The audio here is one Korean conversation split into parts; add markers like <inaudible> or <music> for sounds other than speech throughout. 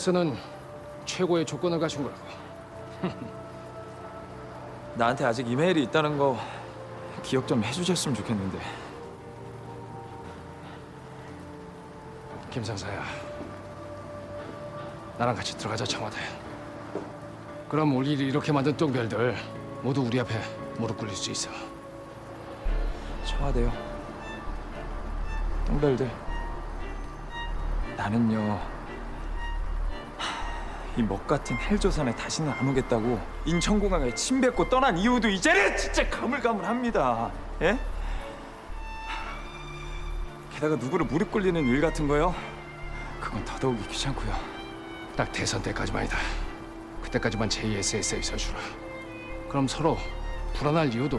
너로서는 최고의 조건을 갖춘 거라고. <laughs> 나한테 아직 이메일이 있다는 거 기억 좀 해주셨으면 좋겠는데. 김상사야. 나랑 같이 들어가자 청와대. 그럼 우리 이렇게 만든 똥별들 모두 우리 앞에 무릎 꿇릴 수 있어. 청와대요. 똥별들. 나는요. 이 먹 같은 헬조선에 다시는 안 오겠다고 인천공항에 침 뱉고 떠난 이유도 이제는 진짜 가물가물합니다. 예? 게다가 누구를 무릎 꿇리는 일 같은 거요? 그건 더더욱이 귀찮고요. 딱 대선 때까지만이다. 그때까지만 JSS에 서주라. 그럼 서로 불안할 이유도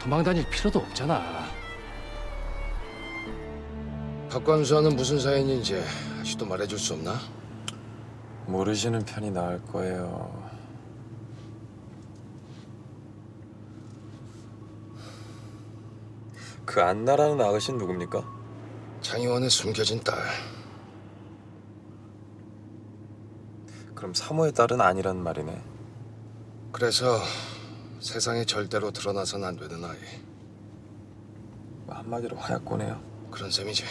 도망 다닐 필요도 없잖아. 박관수와는 무슨 사연인지 아직도 말해줄 수 없나? 모르시는 편이 나을 거예요. 그 안나라는 아가씨는 누굽니까? 장의원의 숨겨진 딸. 그럼 사모의 딸은 아니란 말이네. 그래서 세상에 절대로 드러나선 안 되는 아이. 한마디로 화약고네요. 그런 셈이지.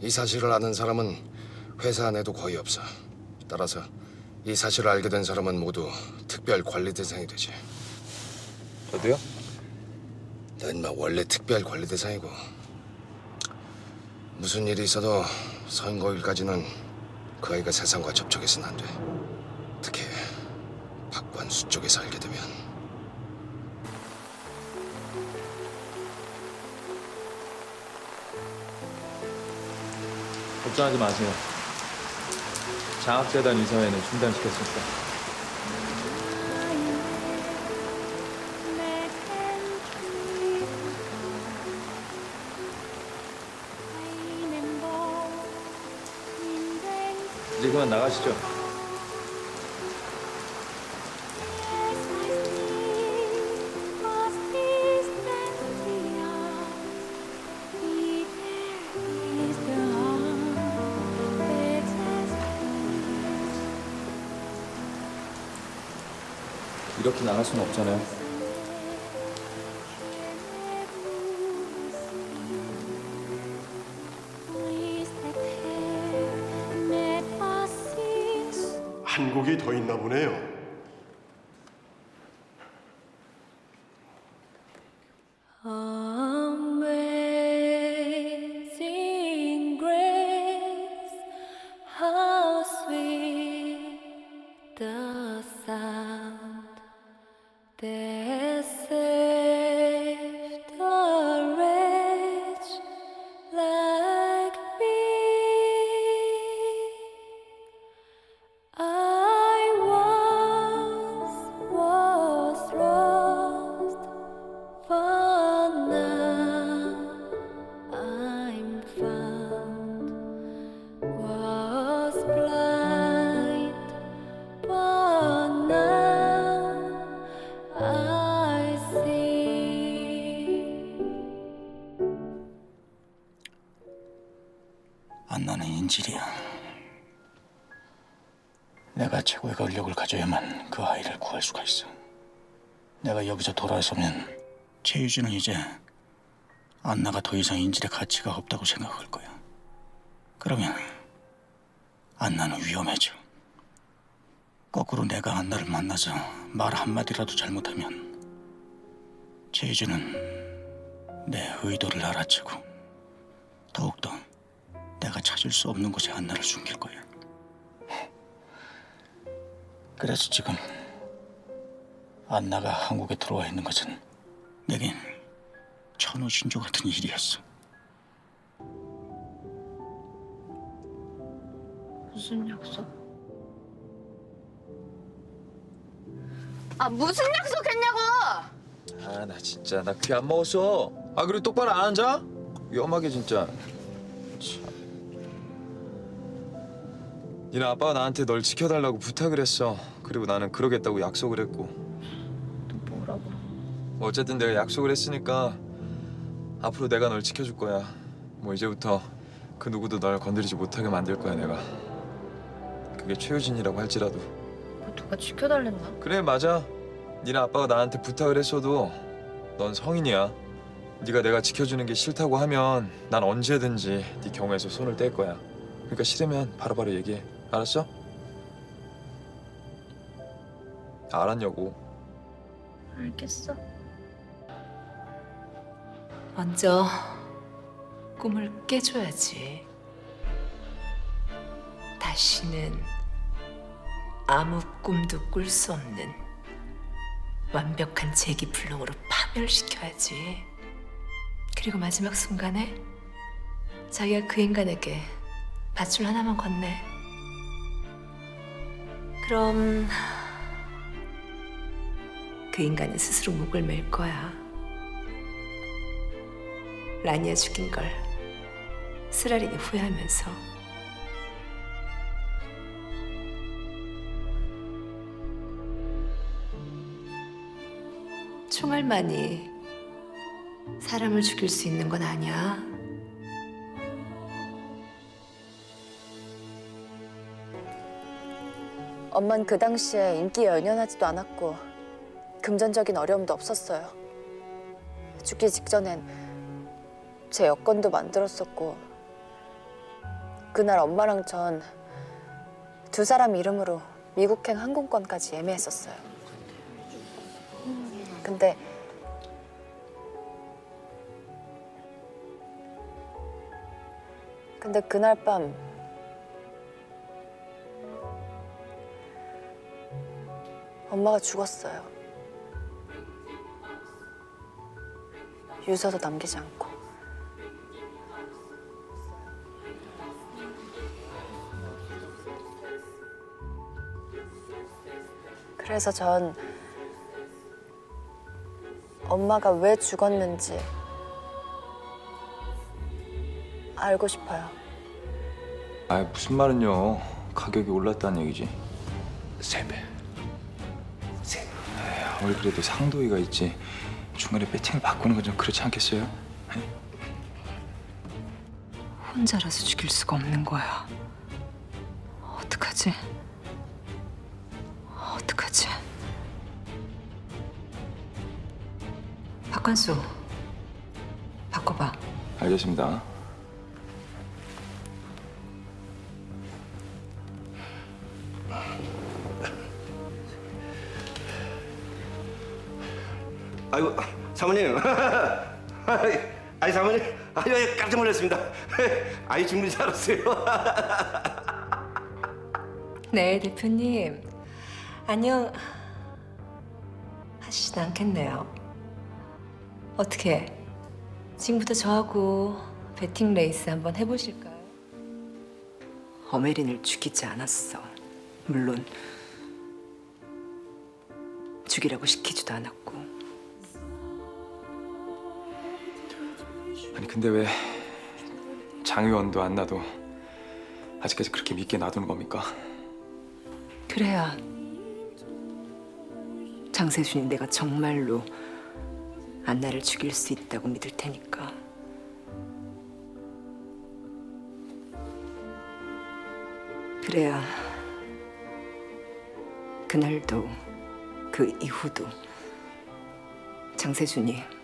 이 사실을 아는 사람은 회사 안에도 거의 없어. 따라서 이 사실을 알게 된 사람은 모두 특별 관리 대상이 되지. 저도요? 너 인마 원래 특별 관리 대상이고 무슨 일이 있어도 선거일까지는 그 아이가 세상과 접촉해서는 안 돼. 특히 박관수 쪽에서 알게 되면 걱정하지 마세요. 장학재단 이사회는 중단시켰습니다. 이제 그만 나가시죠. 이렇게 나갈 수는 없잖아요. 한 곡이 더 있나 보네요. 가져야만 그 아이를 구할 수가 있어. 내가 여기서 돌아서면 최유진은 이제 안나가 더 이상 인질의 가치가 없다고 생각할 거야. 그러면 안나는 위험해져. 거꾸로 내가 안나를 만나서 말 한마디라도 잘못하면 최유진은 내 의도를 알아채고 더욱더 내가 찾을 수 없는 곳에 안나를 숨길 거야. 그래서 지금 안나가 한국에 들어와 있는 것은 내겐 천우 신조 같은 일이었어. 무슨 약속? 아 무슨 약속했냐고! 아 나 진짜 나 귀 안 먹었어. 아 그리고 똑바로 안 앉아? 위험하게 진짜. 참. 니네 아빠가 나한테 널 지켜달라고 부탁을 했어. 그리고 나는 그러겠다고 약속을 했고. 뭐라고? 뭐 어쨌든 내가 약속을 했으니까 앞으로 내가 널 지켜줄 거야. 뭐 이제부터 그 누구도 널 건드리지 못하게 만들 거야 내가. 그게 최유진이라고 할지라도 뭐 누가 지켜달랬나? 그래 맞아 니네 아빠가 나한테 부탁을 했어도 넌 성인이야 네가 내가 지켜주는 게 싫다고 하면 난 언제든지 네 경우에서 손을 뗄 거야 그러니까 싫으면 바로바로 얘기해 알았어? 알았냐고 알겠어. 먼저 꿈을 깨줘야지. 다시는 아무 꿈도 꿀 수 없는 완벽한 제기불능으로 파멸시켜야지. 그리고 마지막 순간에 자기가 그 인간에게 밧줄 하나만 건네. 그럼 그 인간은 스스로 목을 맬 거야. 라니아 죽인 걸 스라린이 후회하면서 총알만이 사람을 죽일 수 있는 건 아니야. 엄만 그 당시에 인기에 연연하지도 않았고 금전적인 어려움도 없었어요. 죽기 직전엔 제 여권도 만들었었고 그날 엄마랑 전 두 사람 이름으로 미국행 항공권까지 예매했었어요. 근데 근데 그날 밤 엄마가 죽었어요. 유서도 남기지 않고. 그래서 전 엄마가 왜 죽었는지 알고 싶어요. 아 무슨 말은요 가격이 올랐다는 얘기지 세 배 아무리 그래도 상도위가 있지 중간에 배팅을 바꾸는 건 좀 그렇지 않겠어요? 혼자라서 죽일 수가 없는 거야. 어떡하지? 어떡하지? 박관수, 바꿔봐. 알겠습니다 아이고 사모님 <laughs> 아이 사모님 아유 깜짝 놀랐습니다 <laughs> 아이 주문이 잘 왔어요 <laughs> 네, 대표님. 안녕. 하시진 않겠네요. 어떻게? 지금부터 저하고 배팅 레이스 한번 해보실까요? 어메린을 죽이지 않았어. 물론 죽이라고 시키지도 않았고. 아니 근데 왜 장의원도 안 나도 아직까지 그렇게 믿게 놔두는 겁니까? 그래야 장세준이 내가 정말로 안나를 죽일 수 있다고 믿을 테니까. 그래야 그날도 그 이후도 장세준이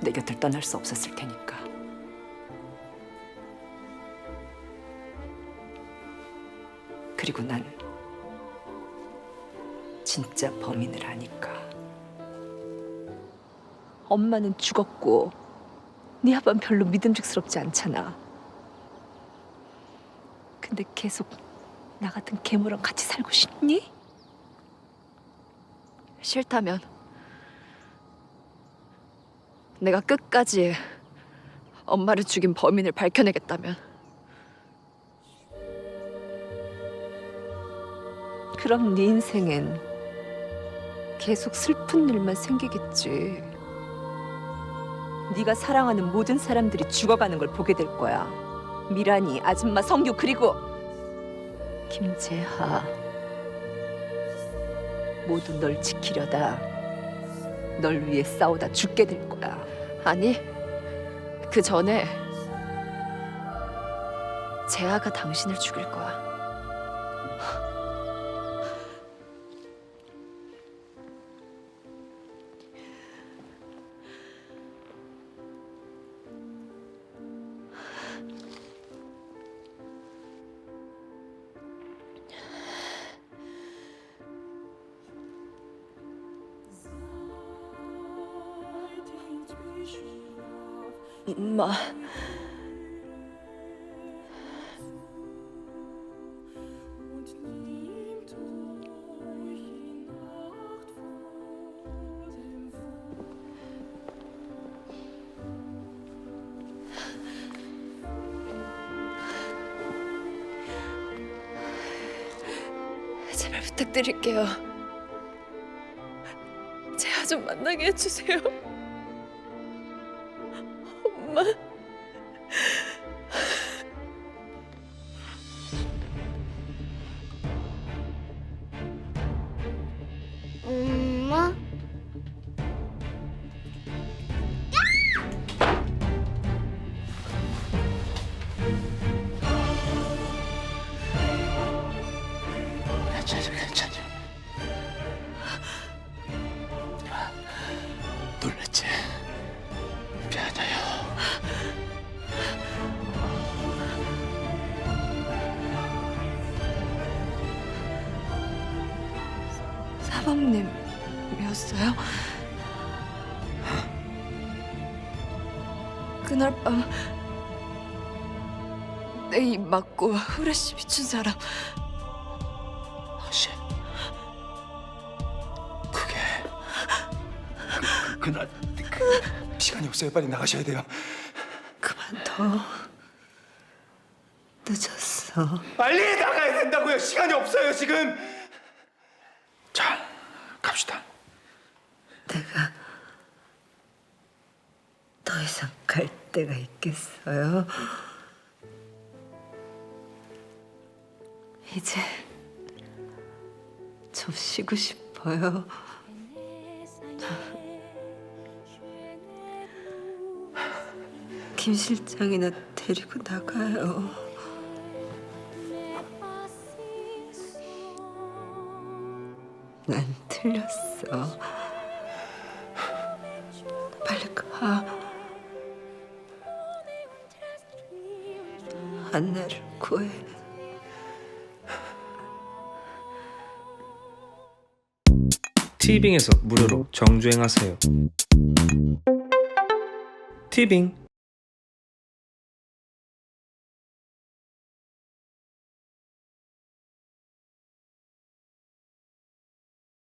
내 곁을 떠날 수 없었을 테니까. 그리고 난 진짜 범인을 아니까. 엄마는 죽었고 네 아빠는 별로 믿음직스럽지 않잖아. 근데 계속 나 같은 괴물랑 같이 살고 싶니? 싫다면 내가 끝까지 엄마를 죽인 범인을 밝혀내겠다면 그럼 네 인생엔 계속 슬픈 일만 생기겠지. 네가 사랑하는 모든 사람들이 죽어가는 걸 보게 될 거야. 미란이, 아줌마, 성규 그리고 김재하 모두 널 지키려다 널 위해 싸우다 죽게 될 거야. 아니 그 전에 재아가 당신을 죽일 거야. 엄마. 제발 부탁드릴게요. 제가 좀 만나게 해주세요. 엄마. 엄마? 괜 그날 밤내입 맞고 후레쉬 비춘 사람 혹시 그게 그, 그날 시간이 없어요. 빨리 나가셔야 돼요. 그만둬. 늦었어. 빨리 나가야 된다고요. 시간이 없어요 지금. 자 갑시다. 내가 갈 데가 있겠어요? 이제 좀 쉬고 싶어요. 김 실장이나 데리고 나가요. 난 틀렸어. 빨리 가. 안나를 구해. 티빙에서 무료로 정주행하세요. 티빙